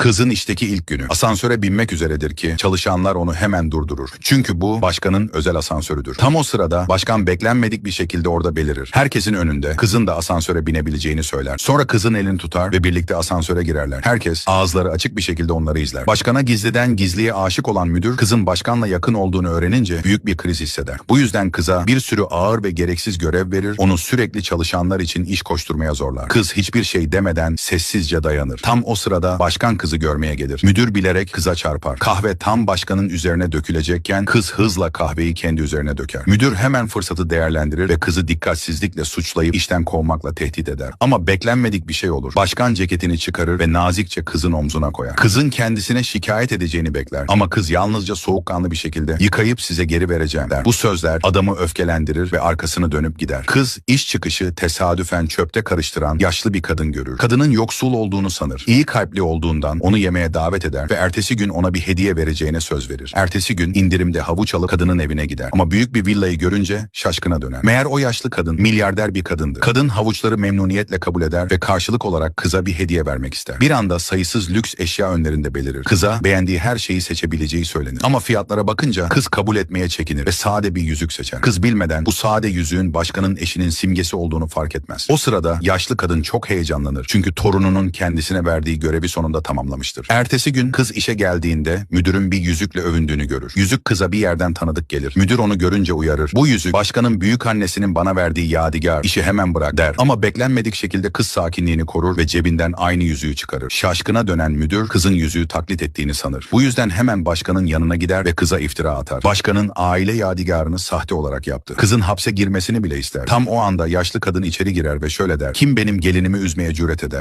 Kızın işteki ilk günü. Asansöre binmek üzeredir ki çalışanlar onu hemen durdurur. Çünkü bu başkanın özel asansörüdür. Tam o sırada başkan beklenmedik bir şekilde orada belirir. Herkesin önünde kızın da asansöre binebileceğini söyler. Sonra kızın elini tutar ve birlikte asansöre girerler. Herkes ağızları açık bir şekilde onları izler. Başkana gizliden gizliye aşık olan müdür kızın başkanla yakın olduğunu öğrenince büyük bir kriz hisseder. Bu yüzden kıza bir sürü ağır ve gereksiz görev verir. Onu sürekli çalışanlar için iş koşturmaya zorlar. Kız hiçbir şey demeden sessizce dayanır. Tam o sırada başkan kızı görmeye gelir. Müdür bilerek kıza çarpar. Kahve tam başkanın üzerine dökülecekken kız hızla kahveyi kendi üzerine döker. Müdür hemen fırsatı değerlendirir ve kızı dikkatsizlikle suçlayıp işten kovmakla tehdit eder. Ama beklenmedik bir şey olur. Başkan ceketini çıkarır ve nazikçe kızın omzuna koyar. Kızın kendisine şikayet edeceğini bekler. Ama kız yalnızca soğukkanlı bir şekilde yıkayıp size geri vereceğim der. Bu sözler adamı öfkelendirir ve arkasını dönüp gider. Kız iş çıkışı tesadüfen çöpte karıştıran yaşlı bir kadın görür. Kadının yoksul olduğunu sanır. İyi kalpli olduğundan onu yemeğe davet eder ve ertesi gün ona bir hediye vereceğine söz verir. Ertesi gün indirimde havuç alıp kadının evine gider. Ama büyük bir villayı görünce şaşkına döner. Meğer o yaşlı kadın milyarder bir kadındı. Kadın havuçları memnuniyetle kabul eder ve karşılık olarak kıza bir hediye vermek ister. Bir anda sayısız lüks eşya önlerinde belirir. Kıza beğendiği her şeyi seçebileceği söylenir. Ama fiyatlara bakınca kız kabul etmeye çekinir ve sade bir yüzük seçer. Kız bilmeden bu sade yüzüğün başkanın eşinin simgesi olduğunu fark etmez. O sırada yaşlı kadın çok heyecanlanır. Çünkü torununun kendisine verdiği görevi sonunda tamamlamıştır. Ertesi gün kız işe geldiğinde müdürün bir yüzükle övündüğünü görür. Yüzük kıza bir yerden tanıdık gelir. Müdür onu görünce uyarır. Bu yüzük başkanın büyük annesinin bana verdiği yadigar. İşi hemen bırak der. Ama beklenmedik şekilde kız sakinliğini korur ve cebinden aynı yüzüğü çıkarır. Şaşkına dönen müdür kızın yüzüğü taklit ettiğini sanır. Bu yüzden hemen başkanın yanına gider ve kıza iftira atar. Başkanın aile yadigarını sahte olarak yaptı. Kızın hapse girmesini bile ister. Tam o anda yaşlı kadın içeri girer ve şöyle der. Kim benim gelinimi üzmeye cüret eder?